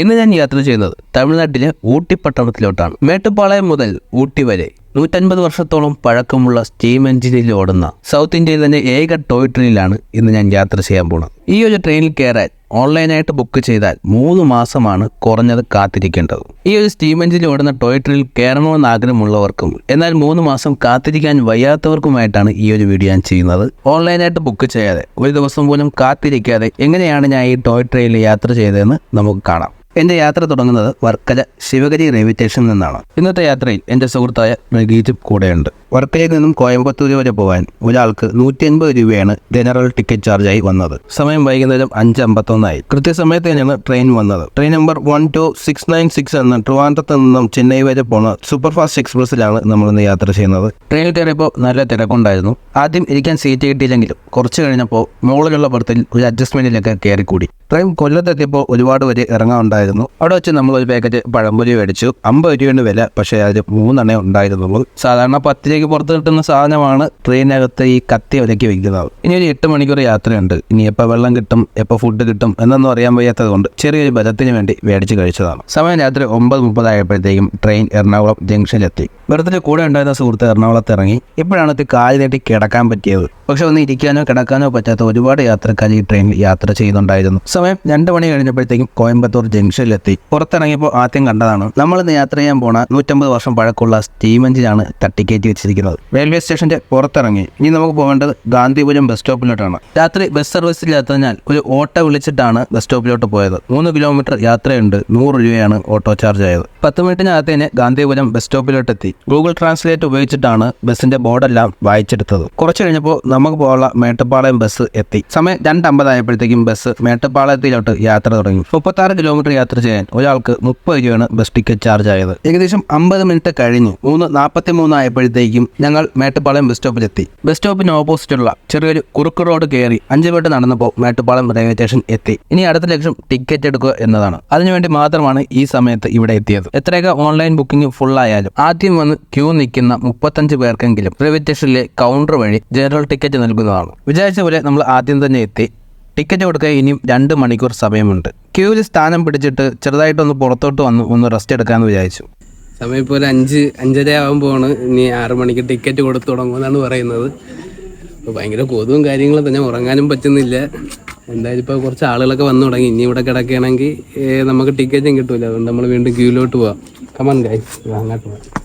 ഇന്ന് ഞാൻ യാത്ര ചെയ്യുന്നത് തമിഴ്നാട്ടിലെ ഊട്ടി പട്ടണത്തിലോട്ടാണ്. മേട്ടുപ്പാളയം മുതൽ ഊട്ടി വരെ നൂറ്റൻപത് വർഷത്തോളം പഴക്കമുള്ള സ്റ്റീം എഞ്ചിനിൽ ഓടുന്ന സൗത്ത് ഇന്ത്യയിൽ തന്നെ ഏക ടോയ് ട്രെയിനിലാണ് ഇന്ന് ഞാൻ യാത്ര ചെയ്യാൻ പോകുന്നത്. ഈ ഒരു ട്രെയിനിൽ കയറാൻ ഓൺലൈനായിട്ട് ബുക്ക് ചെയ്താൽ മൂന്ന് മാസമാണ് കുറഞ്ഞത് കാത്തിരിക്കേണ്ടത്. ഈ ഒരു സ്റ്റീം എഞ്ചിനിൽ ഓടുന്ന ടോയ് ട്രെയിനിൽ കയറണമെന്ന് ആഗ്രഹമുള്ളവർക്കും എന്നാൽ മൂന്ന് മാസം കാത്തിരിക്കാൻ വയ്യാത്തവർക്കുമായിട്ടാണ് ഈ ഒരു വീഡിയോ ഞാൻ ചെയ്യുന്നത്. ഓൺലൈനായിട്ട് ബുക്ക് ചെയ്യാതെ ഒരു ദിവസം പോലും കാത്തിരിക്കാതെ എങ്ങനെയാണ് ഞാൻ ഈ ടോയ് ട്രെയിനിൽ യാത്ര ചെയ്തതെന്ന് നമുക്ക് കാണാം. എന്റെ യാത്ര തുടങ്ങുന്നത് വർക്കല ശിവഗിരി റെയിൽവേ സ്റ്റേഷനിൽ നിന്നാണ്. ഇന്നത്തെ യാത്രയിൽ എന്റെ സുഹൃത്തായ മെഗീജും കൂടെയുണ്ട്. വർക്കലയിൽ നിന്നും കോയമ്പത്തൂർ വരെ പോകാൻ ഒരാൾക്ക് നൂറ്റി അൻപത് രൂപയാണ് ജനറൽ ടിക്കറ്റ് ചാർജായി വന്നത്. സമയം വൈകുന്നേരം അഞ്ച് അമ്പത്തൊന്നായി. കൃത്യസമയത്ത് തന്നെയാണ് ട്രെയിൻ വന്നത്. Train number one two six nine six എന്ന ട്രിവാൻഡ്രത്ത് നിന്നും ചെന്നൈ വരെ പോണ സൂപ്പർഫാസ്റ്റ് എക്സ്പ്രസ്സിലാണ് നമ്മൾ ഇന്ന് യാത്ര ചെയ്യുന്നത്. ട്രെയിനിൽ കയറിയപ്പോൾ നല്ല തിരക്കുണ്ടായിരുന്നു. ആദ്യം ഇരിക്കാൻ സീറ്റ് കിട്ടിയില്ലെങ്കിലും കുറച്ച് കഴിഞ്ഞപ്പോൾ മുകളിലുള്ള ബർത്തിൽ ഒരു അഡ്ജസ്റ്റ്മെന്റിലൊക്കെ കയറിക്കൂടി. ട്രെയിൻ കൊല്ലത്തെത്തിയപ്പോൾ ഒരുപാട് പേര് ഇറങ്ങാനുണ്ടായിരുന്നു. അവിടെ വെച്ച് നമ്മൾ ഒരു പാക്കറ്റ് പഴംപൊരി മേടിച്ചു. അമ്പത് രൂപയുടെ വില പക്ഷേ അതിൽ മൂന്നെണ്ണേ ഉണ്ടായിരുന്നുള്ളൂ. സാധാരണ പത്ത് രൂപയ്ക്ക് പുറത്ത് കിട്ടുന്ന സാധനമാണ് ട്രെയിനകത്ത് ഈ കത്തി വിലയ്ക്ക് വിൽക്കുന്നത് ഇനി ഒരു എട്ട് മണിക്കൂർ യാത്രയുണ്ട്. ഇനി എപ്പോൾ വെള്ളം കിട്ടും എപ്പോൾ ഫുഡ് കിട്ടും എന്നൊന്നും അറിയാൻ വയ്യാത്തത് കൊണ്ട് ചെറിയൊരു ബലത്തിന് വേണ്ടി മേടിച്ച് കഴിച്ചതാണ്. സമയം രാത്രി ഒമ്പത് മുപ്പതായപ്പോഴത്തേക്കും ട്രെയിൻ എറണാകുളം ജംഗ്ഷനിലെത്തി. വെറുതെ കൂടെ ഉണ്ടായിരുന്ന സുഹൃത്ത് എറണാകുളത്ത് ഇറങ്ങി. ഇപ്പോഴാണ് ഇത് കാൽ നീട്ടി കിടക്കാൻ പറ്റിയത്. പക്ഷെ ഒന്ന് ഇരിക്കാനോ കിടക്കാനോ പറ്റാത്ത ഒരുപാട് യാത്രക്കാർ ഈ ട്രെയിനിൽ യാത്ര ചെയ്യുന്നുണ്ടായിരുന്നു സമയം രണ്ട് മണി കഴിഞ്ഞപ്പോഴത്തേക്കും കോയമ്പത്തൂർ ജംഗ്ഷനിലെത്തി. പുറത്തിറങ്ങിയപ്പോൾ ആദ്യം കണ്ടതാണ് നമ്മൾ ഇന്ന് യാത്ര ചെയ്യാൻ പോണ നൂറ്റമ്പത് വർഷം പഴക്കമുള്ള സ്റ്റീം എഞ്ചിനാണ് തട്ടിക്കയറ്റി വെച്ചിരിക്കുന്നത്. റെയിൽവേ സ്റ്റേഷന്റെ പുറത്തിറങ്ങി. ഇനി നമുക്ക് പോകേണ്ടത് ഗാന്ധിപുരം ബസ് സ്റ്റോപ്പിലോട്ടാണ് രാത്രി ബസ് സർവീസിലെത്തതിനാൽ ഒരു ഓട്ടോ വിളിച്ചിട്ടാണ് ബസ് സ്റ്റോപ്പിലോട്ട് പോയത്. മൂന്ന് കിലോമീറ്റർ യാത്രയുണ്ട്. നൂറ് രൂപയാണ് ഓട്ടോ ചാർജ് ആയത്. പത്ത് മിനിറ്റിനകത്ത് തന്നെ ഗാന്ധിപുരം ബസ് സ്റ്റോപ്പിലോട്ട് എത്തി ഗൂഗിൾ ട്രാൻസ്ലേറ്റ് ഉപയോഗിച്ചിട്ടാണ് ബസ്സിന്റെ ബോർഡെല്ലാം വായിച്ചെടുത്തത്. കുറച്ചു കഴിഞ്ഞപ്പോൾ നമുക്ക് പോകാനുള്ള മേട്ടപ്പാളയം ബസ് എത്തി. സമയം രണ്ടമ്പതായപ്പോഴത്തേക്കും ബസ് മേട്ടുപ്പാളയത്തിലോട്ട് യാത്ര തുടങ്ങി. മുപ്പത്താറ് കിലോമീറ്റർ യാത്ര ചെയ്യാൻ ഒരാൾക്ക് മുപ്പത് രൂപയാണ് ബസ് ടിക്കറ്റ് ചാർജ് ആയത്. ഏകദേശം അമ്പത് മിനിറ്റ് കഴിഞ്ഞു മൂന്ന് നാൽപ്പത്തി മൂന്നായപ്പോഴത്തേക്കും ഞങ്ങൾ മേട്ടപ്പാളയം ബസ് സ്റ്റോപ്പിലെത്തി ബസ് സ്റ്റോപ്പിന് ഓപ്പോസിറ്റുള്ള ചെറിയൊരു കുറുക്ക് റോഡ് കയറി അഞ്ച് മിനിറ്റ് നടന്നപ്പോൾ മേട്ടുപ്പാളയം റെയിൽവേ സ്റ്റേഷൻ എത്തി. ഇനി അടുത്ത ലക്ഷ്യം ടിക്കറ്റ് എടുക്കുക എന്നതാണ്. അതിനുവേണ്ടി മാത്രമാണ് ഈ സമയത്ത് ഇവിടെ എത്തിയത്. എത്രയൊക്കെ ഓൺലൈൻ ബുക്കിംഗ് ഫുൾ ആയാലും ആദ്യം വന്ന് ക്യൂ നിൽക്കുന്ന മുപ്പത്തഞ്ച് പേർക്കെങ്കിലും റെയിൽവേ സ്റ്റേഷനിലെ കൗണ്ടർ വഴി ജനറൽ ടിക്കറ്റ് നൽകുന്നതാണ്. വിചാരിച്ച പോലെ നമ്മൾ ആദ്യം തന്നെ എത്തി. ടിക്കറ്റ് കൊടുക്കാൻ ഇനിയും രണ്ട് മണിക്കൂർ സമയമുണ്ട്. ക്യൂവിൽ സ്ഥാനം പിടിച്ചിട്ട് ചെറുതായിട്ടൊന്ന് പുറത്തോട്ട് വന്ന് ഒന്ന് റെസ്റ്റ് എടുക്കാമെന്ന് വിചാരിച്ചു. സമയം ഇപ്പോൾ ഒരു അഞ്ച് അഞ്ചര ആകുമ്പോഴാണ് ഇനി ആറ് മണിക്ക് ടിക്കറ്റ് കൊടുത്തു തുടങ്ങുമെന്നാണ് പറയുന്നത്. അപ്പോൾ ഭയങ്കര കൊതുവും കാര്യങ്ങളും തന്നെ. ഉറങ്ങാനും പറ്റുന്നില്ല. എന്തായാലും ഇപ്പോൾ കുറച്ച് ആളുകളൊക്കെ വന്നു തുടങ്ങി. ഇനി ഇവിടെ കിടക്കുകയാണെങ്കിൽ നമുക്ക് ടിക്കറ്റും കിട്ടൂല. അതുകൊണ്ട് നമ്മൾ വീണ്ടും ക്യൂലോട്ട് പോവാം. കമൺ ഗായ് അങ്ങോട്ട് പോവാം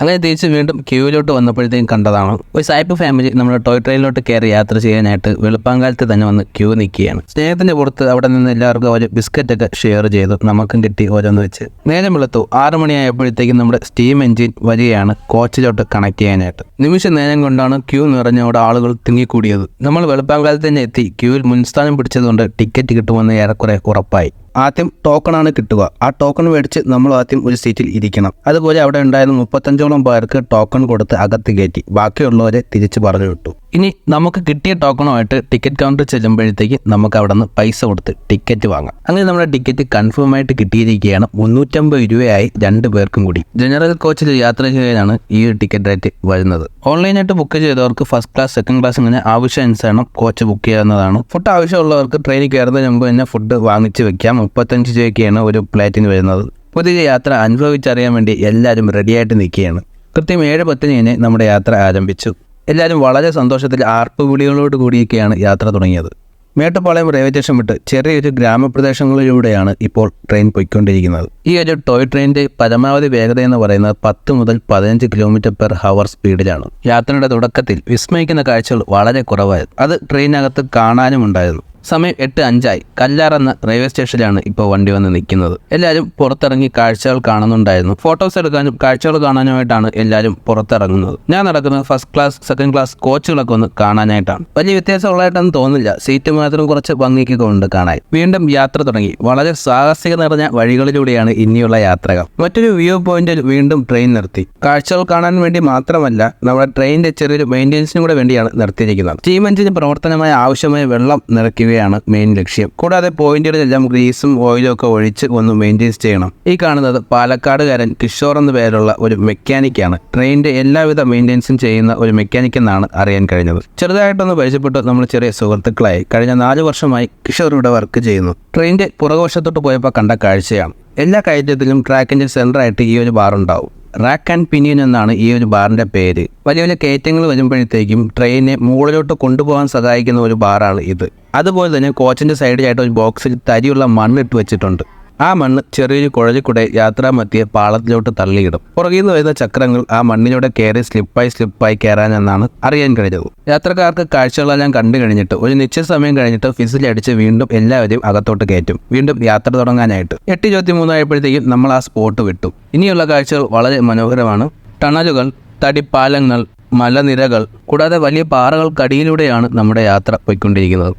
അങ്ങനെ തിരിച്ച് വീണ്ടും ക്യൂവിലോട്ട് വന്നപ്പോഴത്തേക്കും കണ്ടതാണ് ഒരു സായിപ്പ് ഫാമിലി നമ്മുടെ ടോയ് ട്രെയിനിലോട്ട് കയറി യാത്ര ചെയ്യാനായിട്ട് വെളുപ്പാങ്കാലത്ത് തന്നെ വന്ന് ക്യൂ നിൽക്കുകയാണ്. സ്നേഹത്തിന്റെ പുറത്ത് അവിടെ നിന്ന് എല്ലാവർക്കും ഒരു ബിസ്ക്കറ്റ് ഒക്കെ ഷെയർ ചെയ്തു നമുക്കും കിട്ടി ഓരോന്ന് വെച്ച്. നേരം വെളുത്തു. ആറു മണിയായപ്പോഴത്തേക്കും നമ്മുടെ സ്റ്റീം എഞ്ചിൻ വരികയാണ് കോച്ചിലോട്ട് കണക്ട് ചെയ്യാനായിട്ട്. നിമിഷ നേരം കൊണ്ടാണ് ക്യൂ നിറഞ്ഞവിടെ ആളുകൾ തിങ്ങിക്കൂടിയത്. നമ്മൾ വെളുപ്പാങ്കാലത്ത് തന്നെ എത്തി. ക്യൂവിൽ മുൻസ്ഥാനം പിടിച്ചതുകൊണ്ട് ടിക്കറ്റ് കിട്ടുമെന്ന് ഏറെക്കുറെ ഉറപ്പായി. ആദ്യം ടോക്കണാണ് കിട്ടുക. ആ ടോക്കൺ മേടിച്ച് നമ്മൾ ആദ്യം ഒരു സീറ്റിൽ ഇരിക്കണം. അതുപോലെ അവിടെ ഉണ്ടായിരുന്ന മുപ്പത്തഞ്ചോളം പേർക്ക് ടോക്കൺ കൊടുത്ത് അകത്ത് കയറ്റി. ബാക്കിയുള്ളവരെ തിരിച്ചു പറഞ്ഞു വിട്ടു. ഇനി നമുക്ക് കിട്ടിയ ടോക്കണുമായിട്ട് ടിക്കറ്റ് കൗണ്ടർ ചെല്ലുമ്പോഴത്തേക്ക് നമുക്ക് അവിടെ നിന്ന് പൈസ കൊടുത്ത് ടിക്കറ്റ് വാങ്ങാം. അങ്ങനെ നമ്മുടെ ടിക്കറ്റ് കൺഫേം ആയിട്ട് കിട്ടിയിരിക്കുകയാണ്. മുന്നൂറ്റമ്പത് രൂപയായി രണ്ട് പേർക്കും കൂടി. ജനറൽ കോച്ചിൽ യാത്ര ചെയ്യാനാണ് ഈ ഒരു ടിക്കറ്റ് റേറ്റ് വരുന്നത്. ഓൺലൈനായിട്ട് ബുക്ക് ചെയ്തവർക്ക് ഫസ്റ്റ് ക്ലാസ് സെക്കൻഡ് ക്ലാസ് ഇങ്ങനെ ആവശ്യാനുസരണം കോച്ച് ബുക്ക് ചെയ്യാവുന്നതാണ് ഫുഡ് ആവശ്യമുള്ളവർക്ക് ട്രെയിനിൽ കയറുന്നതിന് മുമ്പ് തന്നെ ഫുഡ് വാങ്ങിച്ച് വെക്കാം. മുപ്പത്തഞ്ച് രൂപയ്ക്കാണ് ഒരു പ്ലേറ്റിന് വരുന്നത്. പുതിയ യാത്ര അനുഭവിച്ചറിയാൻ വേണ്ടി എല്ലാവരും റെഡിയായിട്ട് നിൽക്കുകയാണ്. കൃത്യം ഏഴ് പത്തിന് തന്നെ നമ്മുടെ യാത്ര ആരംഭിച്ചു. എല്ലാവരും വളരെ സന്തോഷത്തിൽ ആർപ്പ് വിളികളോട് കൂടിയൊക്കെയാണ് യാത്ര തുടങ്ങിയത്. മേട്ടുപ്പാളയം റെയിൽവേ സ്റ്റേഷൻ വിട്ട് ചെറിയൊരു ഗ്രാമപ്രദേശങ്ങളിലൂടെയാണ് ഇപ്പോൾ ട്രെയിൻ പോയിക്കൊണ്ടിരിക്കുന്നത്. ഈ ഒരു ടോയ് ട്രെയിനിന്റെ പരമാവധി വേഗത എന്ന് പറയുന്നത് പത്ത് മുതൽ പതിനഞ്ച് കിലോമീറ്റർ പെർ ഹവർ സ്പീഡിലാണ് യാത്രയുടെ തുടക്കത്തിൽ വിസ്മയിക്കുന്ന കാഴ്ചകൾ വളരെ കുറവായിരുന്നു. അത് ട്രെയിനകത്ത് കാണാനും ഉണ്ടായിരുന്നു. സമയം എട്ട് അഞ്ചായി. കല്ലാർ എന്ന റെയിൽവേ സ്റ്റേഷനിലാണ് ഇപ്പോൾ വണ്ടി വന്ന് നിൽക്കുന്നത്. എല്ലാവരും പുറത്തിറങ്ങി കാഴ്ചകൾ കാണുന്നുണ്ടായിരുന്നു. ഫോട്ടോസ് എടുക്കാനും കാഴ്ചകൾ കാണാനുമായിട്ടാണ് എല്ലാവരും പുറത്തിറങ്ങുന്നത്. ഞാൻ നടക്കുന്നത് ഫസ്റ്റ് ക്ലാസ് സെക്കൻഡ് ക്ലാസ് കോച്ചുകളൊക്കെ ഒന്ന് കാണാനായിട്ടാണ്. വലിയ വ്യത്യാസമുള്ളതായിട്ടൊന്നും തോന്നില്ല സീറ്റ് മാത്രം കുറച്ച് ഭംഗിക്കൊക്കെ ഉണ്ട് കാണാൻ. വീണ്ടും യാത്ര തുടങ്ങി. വളരെ സാഹസിക നിറഞ്ഞ വഴികളിലൂടെയാണ് ഇനിയുള്ള യാത്രകൾ. മറ്റൊരു വ്യൂ പോയിന്റിൽ വീണ്ടും ട്രെയിൻ നിർത്തി. കാഴ്ചകൾ കാണാൻ വേണ്ടി മാത്രമല്ല നമ്മുടെ ട്രെയിനിന്റെ ചെറിയൊരു മെയിന്റെനൻസിനും കൂടെ വേണ്ടിയാണ് നിർത്തിയിരിക്കുന്നത്. സ്റ്റീം എഞ്ചിന് പ്രവർത്തനമായ ആവശ്യമായ വെള്ളം നിറയ്ക്കുകയും ചെയ്യുകയാണ് മെയിൻ ലക്ഷ്യം. കൂടാതെ പോയിന്റുകളിലെല്ലാം ഗ്രീസും ഓയിലും ഒക്കെ ഒഴിച്ച് ഒന്ന് മെയിന്റെയിൻസ് ചെയ്യണം. ഈ കാണുന്നത് പാലക്കാടുകാരൻ കിഷോർ എന്ന പേരുള്ള ഒരു മെക്കാനിക്കാണ് ട്രെയിനിന്റെ എല്ലാവിധ മെയിന്റെനൻസും ചെയ്യുന്ന ഒരു മെക്കാനിക് എന്നാണ് അറിയാൻ കഴിഞ്ഞത്. ചെറുതായിട്ടൊന്ന് പരിചയപ്പെട്ട് നമ്മൾ ചെറിയ സുഹൃത്തുക്കളായി. കഴിഞ്ഞ നാല് വർഷമായി കിഷോർ ഇവിടെ വർക്ക് ചെയ്യുന്നു. ട്രെയിനിന്റെ പുറകുവശത്തോട്ട് പോയപ്പോൾ കണ്ട കാഴ്ചയാണ്. എല്ലാ കയറ്റത്തിലും ട്രാക്കിന്റെ സെന്ററായിട്ട് ഈ ഒരു ബാർ ഉണ്ടാവും. റാക്ക് ആൻഡ് പിനിയൻ എന്നാണ് ഈ ഒരു ബാറിന്റെ പേര്. വലിയ വലിയ കയറ്റങ്ങൾ വരുമ്പോഴത്തേക്കും ട്രെയിനിനെ മുകളിലോട്ട് കൊണ്ടുപോകാൻ സഹായിക്കുന്ന ഒരു ബാറാണ് ഇത്. അതുപോലെ തന്നെ കോച്ചിന്റെ സൈഡിലായിട്ട് ഒരു ബോക്സിൽ തരിയുള്ള മണ്ണിട്ട് വെച്ചിട്ടുണ്ട്. ആ മണ്ണ് ചെറിയൊരു കുഴലിക്കൂടെ യാത്രാമധ്യേ പാളത്തിലോട്ട് തള്ളിയിടും. പുറകിൽ നിന്ന് വരുന്ന ചക്രങ്ങൾ ആ മണ്ണിലൂടെ കയറി സ്ലിപ്പായി സ്ലിപ്പായി കയറാനെന്നാണ് അറിയാൻ കഴിഞ്ഞത്. യാത്രക്കാർക്ക് കാഴ്ചകളെല്ലാം കണ്ടു കഴിഞ്ഞിട്ട് ഒരു നിശ്ചിത സമയം കഴിഞ്ഞിട്ട് ഫിസിൽ അടിച്ച് വീണ്ടും എല്ലാവരെയും അകത്തോട്ട് കയറ്റും. വീണ്ടും യാത്ര തുടങ്ങാനായിട്ട്. എട്ട് ഇരുപത്തി മൂന്നായപ്പോഴത്തേക്കും നമ്മൾ ആ സ്പോട്ട് വിട്ടു. ഇനിയുള്ള കാഴ്ചകൾ വളരെ മനോഹരമാണ്. ടണലുകൾ തടിപ്പാലങ്ങൾ മലനിരകൾ കൂടാതെ വലിയ പാറകൾക്കടിയിലൂടെയാണ് നമ്മുടെ യാത്ര പോയിക്കൊണ്ടിരിക്കുന്നത്.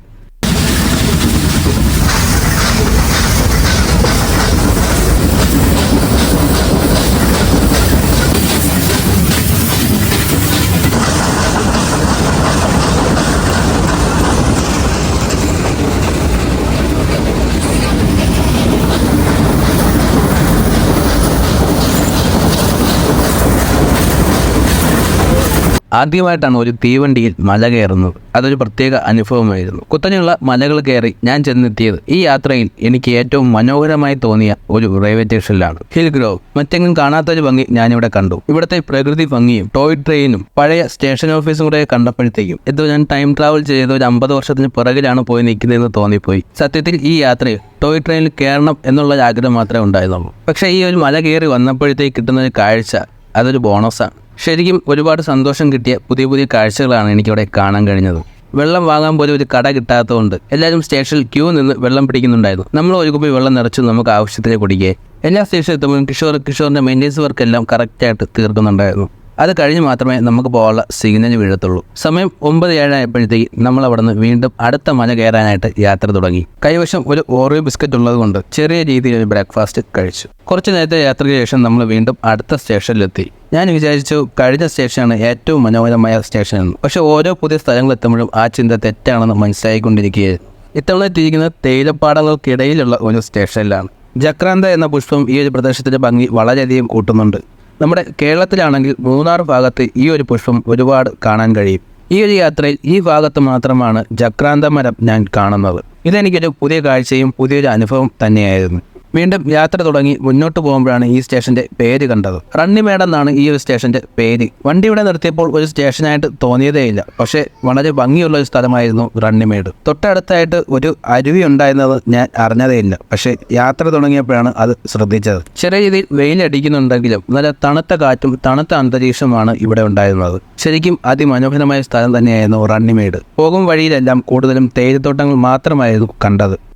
ആദ്യമായിട്ടാണ് ഒരു തീവണ്ടിയിൽ മല കയറുന്നത്. അതൊരു പ്രത്യേക അനുഭവമായിരുന്നു. കുത്തനെയുള്ള മലകൾ കയറി ഞാൻ ചെന്നെത്തിയത് ഈ യാത്രയിൽ എനിക്ക് ഏറ്റവും മനോഹരമായി തോന്നിയ ഒരു റെയിൽവേ സ്റ്റേഷനിലാണ് ഹിൽ ഗ്രോവ് മറ്റെങ്ങും കാണാത്തൊരു ഭംഗി ഞാനിവിടെ കണ്ടു. ഇവിടുത്തെ പ്രകൃതി ഭംഗിയും ടോയ് ട്രെയിനും പഴയ സ്റ്റേഷൻ ഓഫീസും കൂടെ കണ്ടപ്പോഴത്തേക്കും ഇത് ഞാൻ ടൈം ട്രാവൽ ചെയ്ത് ഒരു അമ്പത് വർഷത്തിന് പുറകിലാണ് പോയി നിൽക്കുന്നതെന്ന് തോന്നിപ്പോയി. സത്യത്തിൽ ഈ യാത്രയിൽ ടോയ് ട്രെയിനിൽ കയറണം എന്നുള്ള ഒരു ആഗ്രഹം മാത്രമേ ഉണ്ടായിരുന്നുള്ളൂ. പക്ഷേ ഈ ഒരു മല കയറി വന്നപ്പോഴത്തേക്ക് കിട്ടുന്ന ഒരു കാഴ്ച അതൊരു ബോണസാണ് ശരിക്കും ഒരുപാട് സന്തോഷം കിട്ടിയ പുതിയ പുതിയ കാഴ്ചകളാണ് എനിക്കവിടെ കാണാൻ കഴിഞ്ഞത്. വെള്ളം വാങ്ങാൻ പോലും ഒരു കട കിട്ടാത്തതുകൊണ്ട് എല്ലാവരും സ്റ്റേഷനിൽ ക്യൂ നിന്ന് വെള്ളം പിടിക്കുന്നുണ്ടായിരുന്നു. നമ്മൾ ഒരു കുപ്പി വെള്ളം നിറച്ച് നമുക്ക് ആവശ്യത്തിന് കുടിക്കുകയെ എല്ലാ സ്റ്റേഷനിൽ എത്തുമ്പോഴും കിഷോർ കിഷോറിന്റെ മെയിന്റെനൻസ് വർക്ക് എല്ലാം കറക്റ്റായിട്ട് തീർക്കുന്നുണ്ടായിരുന്നു. അത് കഴിഞ്ഞ് മാത്രമേ നമുക്ക് പോകാനുള്ള സിഗ്നൽ വീഴത്തുള്ളൂ. സമയം ഒമ്പത് ഏഴായപ്പോഴത്തേക്ക് നമ്മൾ അവിടെ നിന്ന് വീണ്ടും അടുത്ത മല കയറാനായിട്ട് യാത്ര തുടങ്ങി. കൈവശം ഒരു ഓറിയോ ബിസ്ക്കറ്റ് ഉള്ളതുകൊണ്ട് ചെറിയ രീതിയിൽ ഒരു ബ്രേക്ക്ഫാസ്റ്റ് കഴിച്ചു. കുറച്ച് നേരത്തെ യാത്രയ്ക്ക് ശേഷം നമ്മൾ വീണ്ടും അടുത്ത സ്റ്റേഷനിലെത്തി. ഞാൻ വിചാരിച്ചു കഴിഞ്ഞ സ്റ്റേഷനാണ് ഏറ്റവും മനോഹരമായ സ്റ്റേഷൻ പക്ഷേ ഓരോ പുതിയ സ്ഥലങ്ങളെത്തുമ്പോഴും ആ ചിന്ത തെറ്റാണെന്ന് മനസ്സിലായിക്കൊണ്ടിരിക്കുകയായിരുന്നു ഇത്തവണ എത്തിയിരിക്കുന്നത് തേയിലപ്പാടങ്ങൾക്കിടയിലുള്ള ഒരു സ്റ്റേഷനിലാണ്. ജക്രാന്ത എന്ന പുഷ്പം ഈ ഒരു പ്രദേശത്തിന്റെ ഭംഗി വളരെയധികം കൂട്ടുന്നുണ്ട്. നമ്മുടെ കേരളത്തിലാണെങ്കിൽ മൂന്നാർ ഭാഗത്ത് ഈ ഒരു പുഷ്പം ഒരുപാട് കാണാൻ കഴിയും. ഈ ഒരു യാത്രയിൽ ഈ ഭാഗത്ത് മാത്രമാണ് ജക്രാന്ത മരം ഞാൻ കാണുന്നത്. ഇതെനിക്കൊരു പുതിയ കാഴ്ചയും പുതിയൊരു അനുഭവം തന്നെയായിരുന്നു. വീണ്ടും യാത്ര തുടങ്ങി മുന്നോട്ട് പോകുമ്പോഴാണ് ഈ സ്റ്റേഷന്റെ പേര് കണ്ടത്. റണ്ണിമേട് എന്നാണ് ഈ ഒരു സ്റ്റേഷന്റെ പേര്. വണ്ടി ഇവിടെ നിർത്തിയപ്പോൾ ഒരു സ്റ്റേഷനായിട്ട് തോന്നിയതേയില്ല. പക്ഷേ വളരെ ഭംഗിയുള്ള ഒരു സ്ഥലമായിരുന്നു റണ്ണിമേട്. തൊട്ടടുത്തായിട്ട് ഒരു അരുവി ഉണ്ടായിരുന്നത് ഞാൻ അറിഞ്ഞതേയില്ല. പക്ഷേ യാത്ര തുടങ്ങിയപ്പോഴാണ് അത് ശ്രദ്ധിച്ചത്. ചെറിയ രീതിയിൽ വെയിലടിക്കുന്നുണ്ടെങ്കിലും നല്ല തണുത്ത കാറ്റും തണുത്ത അന്തരീക്ഷമാണ് ഇവിടെ ഉണ്ടായിരുന്നത്. ശരിക്കും അതിമനോഹരമായ സ്ഥലം തന്നെയായിരുന്നു റണ്ണിമേട്. പോകും വഴിയിലെല്ലാം കൂടുതലും തേയിലത്തോട്ടങ്ങൾ മാത്രമായിരുന്നു കണ്ടത്.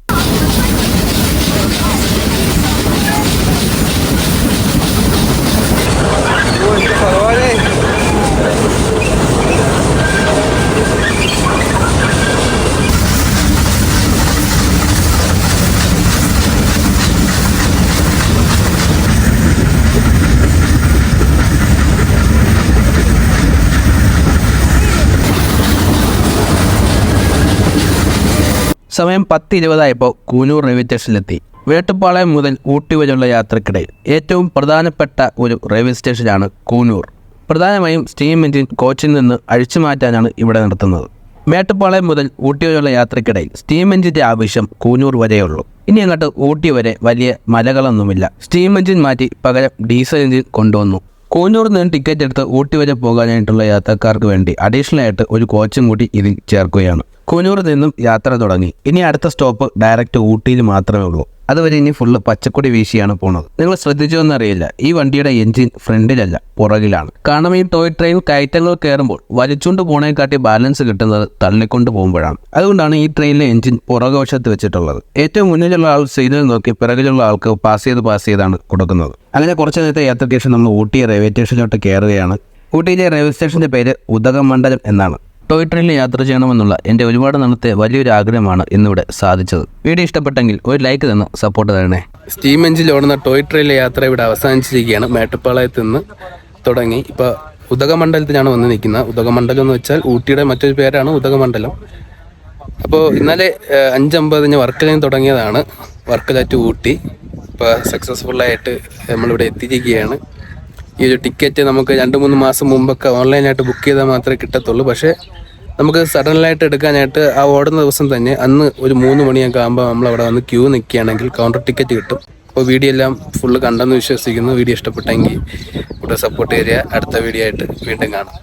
സമയം പത്ത് ഇരുപതായപ്പോൾ കൂനൂർ റെയിൽവേ സ്റ്റേഷനിലെത്തി വേട്ടുപ്പാളയം മുതൽ ഊട്ടി വരെയുള്ള യാത്രക്കിടയിൽ ഏറ്റവും പ്രധാനപ്പെട്ട ഒരു റെയിൽവേ സ്റ്റേഷനാണ് കൂനൂർ. പ്രധാനമായും സ്റ്റീം എഞ്ചിൻ കോച്ചിൽ നിന്ന് അഴിച്ചു മാറ്റാനാണ് ഇവിടെ നടത്തുന്നത്. മേട്ടുപ്പാളയം മുതൽ ഊട്ടി വരെയുള്ള യാത്രക്കിടയിൽ സ്റ്റീം എഞ്ചിന്റെ ആവശ്യം കൂനൂർ വരെയുള്ളൂ. ഇനി അങ്ങോട്ട് ഊട്ടി വരെ വലിയ മലകളൊന്നുമില്ല. സ്റ്റീം എഞ്ചിൻ മാറ്റി പകരം ഡീസൽ എഞ്ചിൻ കൊണ്ടുവന്നു. കൂനൂർ നിന്ന് ടിക്കറ്റ് എടുത്ത് ഊട്ടി വരെ പോകാനായിട്ടുള്ള യാത്രക്കാർക്ക് വേണ്ടി അഡീഷണൽ ആയിട്ട് ഒരു കോച്ചും കൂടി ഇതിൽ ചേർക്കുകയാണ്. കൂനൂറിൽ നിന്നും യാത്ര തുടങ്ങി. ഇനി അടുത്ത സ്റ്റോപ്പ് ഡയറക്റ്റ് ഊട്ടിയിൽ മാത്രമേ ഉള്ളൂ. അതുവരെ ഇനി ഫുള്ള് പച്ചക്കൊടി വീശിയാണ് പോണത്. നിങ്ങൾ ശ്രദ്ധിച്ചോ എന്നറിയില്ല ഈ വണ്ടിയുടെ എഞ്ചിൻ ഫ്രണ്ടിലല്ല പുറകിലാണ്. കാരണം ഈ ടോയ് ട്രെയിൻ കയറ്റങ്ങൾ കയറുമ്പോൾ വലിച്ചുകൊണ്ട് പോണേക്കാട്ടി ബാലൻസ് കിട്ടുന്നത് തള്ളിക്കൊണ്ട് പോകുമ്പോഴാണ്. അതുകൊണ്ടാണ് ഈ ട്രെയിനിലെ എഞ്ചിൻ പുറകുവശത്ത് വെച്ചിട്ടുള്ളത്. ഏറ്റവും മുന്നിലുള്ള ആൾ സീനിൽ നോക്കി പിറകിലുള്ള ആൾക്ക് പാസ് ചെയ്ത് പാസ് ചെയ്താണ് കൊടുക്കുന്നത്. അങ്ങനെ കുറച്ച് നേരത്തെ യാത്രയ്ക്ക് ശേഷം നമ്മൾ ഊട്ടി റെയിൽവേ സ്റ്റേഷനിലോട്ട് കയറുകയാണ്. ഊട്ടിയിലെ റെയിൽവേ സ്റ്റേഷന്റെ പേര് ഉദകമണ്ഡലം എന്നാണ്. ടോയ് ട്രെയിനിൽ യാത്ര ചെയ്യണമെന്നുള്ള എന്റെ ഒരുപാട് നാളത്തെ വലിയൊരു ആഗ്രഹമാണ് ഇന്നിവിടെ സാധിച്ചത്. വീഡിയോ ഇഷ്ടപ്പെട്ടെങ്കിൽ ഒരു ലൈക്ക് തന്ന് സപ്പോർട്ട് തരണേ. സ്റ്റീം എഞ്ചിൽ ഓടുന്ന ടോയ് ട്രെയിനിലെ യാത്ര ഇവിടെ അവസാനിച്ചിരിക്കുകയാണ്. മേട്ടുപ്പാളയത്ത് നിന്ന് തുടങ്ങി. ഇപ്പോൾ ഉദകമണ്ഡലത്തിലാണ് വന്ന് നിൽക്കുന്നത്. ഉദകമണ്ഡലം എന്ന് വെച്ചാൽ ഊട്ടിയുടെ മറ്റൊരു പേരാണ് ഉദകമണ്ഡലം. അപ്പോൾ ഇന്നലെ അഞ്ചമ്പതിന് വർക്കലയിൽ തുടങ്ങിയതാണ്. വർക്കല ടു ഊട്ടി. ഇപ്പോൾ സക്സസ്ഫുള്ളായിട്ട് നമ്മളിവിടെ എത്തിയിരിക്കുകയാണ്. ഈ ഒരു ടിക്കറ്റ് നമുക്ക് രണ്ട് മൂന്ന് മാസം മുമ്പൊക്കെ ഓൺലൈനായിട്ട് ബുക്ക് ചെയ്താൽ മാത്രമേ കിട്ടത്തുള്ളൂ. പക്ഷേ നമുക്ക് സഡനിലായിട്ട് എടുക്കാനായിട്ട് ആ ഓടുന്ന ദിവസം തന്നെ അന്ന് ഒരു മൂന്ന് മണിയൊക്കെ ആകുമ്പോൾ നമ്മൾ അവിടെ വന്ന് ക്യൂ നിൽക്കുകയാണെങ്കിൽ കൗണ്ടർ ടിക്കറ്റ് കിട്ടും. അപ്പോൾ വീഡിയോ എല്ലാം ഫുള്ള് കണ്ടെന്ന് വിശ്വസിക്കുന്നു. വീഡിയോ ഇഷ്ടപ്പെട്ടെങ്കിൽ കൂടെ സപ്പോർട്ട് ചെയ്യുക അടുത്ത വീഡിയോ ആയിട്ട് വീണ്ടും കാണാം.